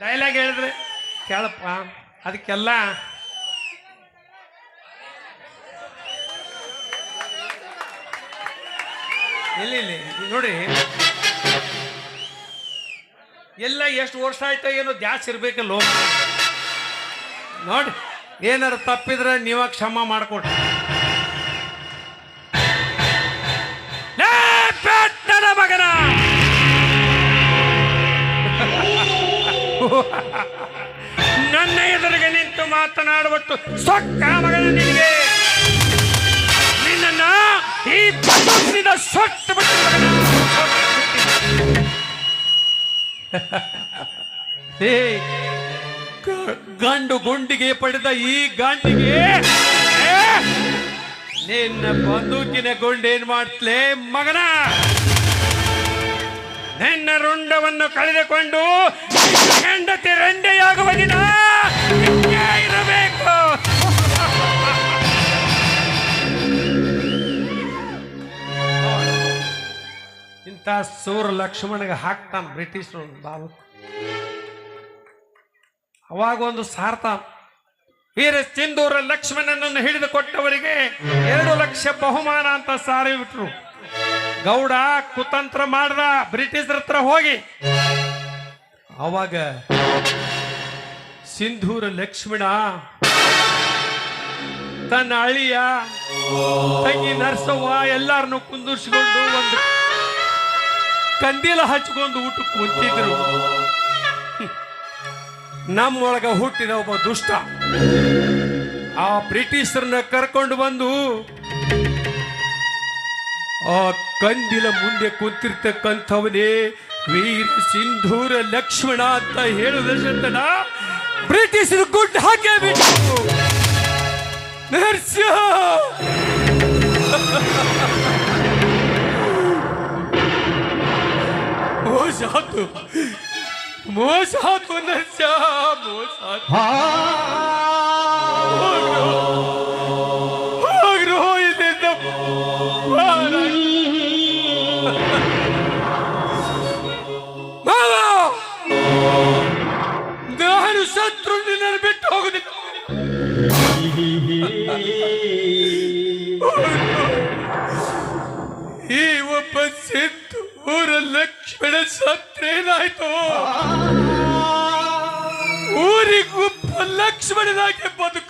Dialogue ಹೇಳಿದ್ರೆ ಕೇಳಪ್ಪ. ಅದಕ್ಕೆಲ್ಲ ಇಲ್ಲಿ ಇಲ್ಲಿ ನೋಡಿ. ಎಲ್ಲ ಎಷ್ಟು ವರ್ಷ ಆಯ್ತೋ ಏನೋ ದ್ಯಾಸ್ ಇರ್ಬೇಕಲ್ಲ. ನೋಡಿ ಏನಾರು ತಪ್ಪಿದ್ರೆ ನೀವಾಗ ಕ್ಷಮ ಮಾಡ್ಕೊಡ್ರಿ. ಮಾತನಾಡುವಟ್ಟು ಸೊಕ್ಕ ಮಗನ ನಿನಗೆ. ನಿನ್ನನ್ನ ಈ ಬದುಕಿನಿಂದ ಸೊಟ್ಟು ಬಿಟ್ಟು ಗಂಡು ಗುಂಡಿಗೆ ಪಡೆದ ಈ ಗಂಡಿಗೆ ನಿನ್ನ ಬಂದೂಕಿನ ಗುಂಡೇನ್ ಮಾಡ್ತಲೇ ಮಗನ? ನಿನ್ನ ರುಂಡವನ್ನು ಕಳೆದುಕೊಂಡು ಹೆಂಡತಿ ರಂಡೆಯಾಗುವ ದಿನ ಸೂರ ಲಕ್ಷ್ಮಣಗೆ ಹಾಕ್ತಾನ ಬ್ರಿಟಿಷರು ಬಾಬು. ಅವಾಗ ಒಂದು ಸಾರ್ಥ. ವೀರ ಸಿಂಧೂರ ಲಕ್ಷ್ಮಣನನ್ನು ಹಿಡಿದು ಕೊಟ್ಟವರಿಗೆ ಎರಡು ಲಕ್ಷ ಬಹುಮಾನ ಅಂತ ಸಾರಿ ಬಿಟ್ರು. ಗೌಡ ಕುತಂತ್ರ ಮಾಡ್ದ ಬ್ರಿಟಿಷರ ಹತ್ರ ಹೋಗಿ. ಅವಾಗ ಸಿಂಧೂರ ಲಕ್ಷ್ಮಣ ತನ್ನ ಅಳಿಯ, ತಂಗಿ ನರ್ಸವ್ವ ಎಲ್ಲಾರನ್ನು ಕುಂದಿರ್ಸ್ಕೊಂಡು ಒಂದು ಕಂದೀಲ ಹಚ್ಕೊಂಡು ಊಟಕ್ಕೆ ಕುಂತಿದ್ರು. ನಮ್ಮೊಳಗ ಹುಟ್ಟಿದ ಒಬ್ಬ ದುಷ್ಟ. ಆ ಬ್ರಿಟಿಷರನ್ನ ಕರ್ಕೊಂಡು ಬಂದು ಆ ಕಂದಿಲ ಮುಂದೆ ಕುಂತಿರ್ತಕ್ಕಂಥವನೇ ವೀರ ಸಿಂಧೂರ ಲಕ್ಷ್ಮಣ ಅಂತ ಹೇಳುದಷ್ಟನ ಬ್ರಿಟಿಷರು ಗುಡ್ ಹಾಕೇ ಬಿಟ್ಟು ಮೋಸ ಆತು ಮೋಸ ಆತು ನರ್ಸ್ಯ ಮೋಸ ಆತು ಹೋಗ್ರು ಹೋಗಿದ್ದ ಮಾವ ನಾನು ಶತ್ರು ನಿನ್ನನ್ನು ಬಿಟ್ಟು ಹೋಗುದಿಲ್ಲ ಈ ಒಬ್ಬ ಸಿದ್ದು ಊರ ಲಕ್ಷ್ಮಣ ಸತ್ತೇನಾಯ್ತು ಊರಿಗೂ ಲಕ್ಷ್ಮಣನಾಗಿ ಬದುಕು